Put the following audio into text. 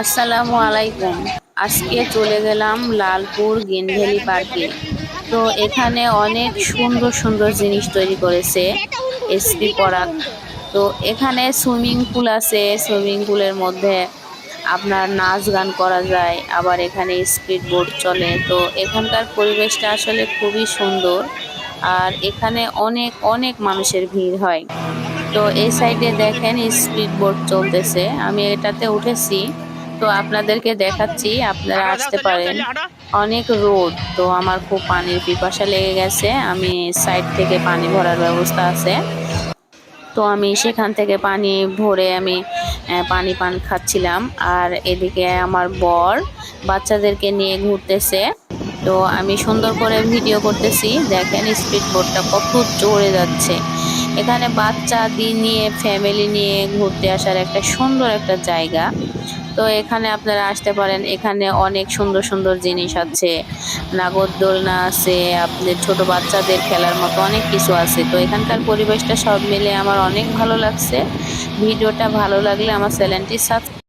আসসালামু আলাইকুম। আজকে চলে গেলাম লালপুর গ্রিন পার্কে। তো এখানে অনেক সুন্দর সুন্দর জিনিস তৈরি করেছে এসপি পরাক তো এখানে সুইমিং পুল আছে, সুইমিং পুলের মধ্যে আপনার নাচ গান করা যায়, আবার এখানে স্পিড বোট চলে। তো এখানকার পরিবেশটা আসলে খুবই সুন্দর, আর এখানে অনেক অনেক মানুষের ভিড় হয়। তো এই সাইডে দেখেন স্পিড বোট চলতেছে। আমি এটাতে উঠেছি। তো আপনাদেরকে দেখাচ্ছি আপনারা আসতে পারেন। অনেক রোদ তো আমার খুব পানির পিপাসা লেগে গেছে। আমি সাইড থেকে পানি ভরার ব্যবস্থা আছে। তো আমি সেখান থেকে পানি ভরে আমি পানি পান খাচ্ছিলাম। আর এদিকে আমার বর বাচ্চাদেরকে নিয়ে ঘুরতেছে। তো আমি সুন্দর করে ভিডিও করতেছি। দেখেন স্পিড বোটটা কত জোরে যাচ্ছে। এখানে বাচ্চা দিয়ে নিয়ে ফ্যামিলি নিয়ে ঘুরতে আসার একটা সুন্দর একটা জায়গা। তো এখানে আপনারা আসতে পারেন। এখানে অনেক সুন্দর সুন্দর জিনিস আছে। নাগরদোলনা আছে আপনাদের ছোট বাচ্চাদের খেলার মতো অনেক কিছু আছে। তো এখানকার পরিবেশটা সব মিলে আমার অনেক ভালো লাগছে। ভিডিওটা ভালো লাগলে আমার চ্যানেলটি সাবস্ক্রাইব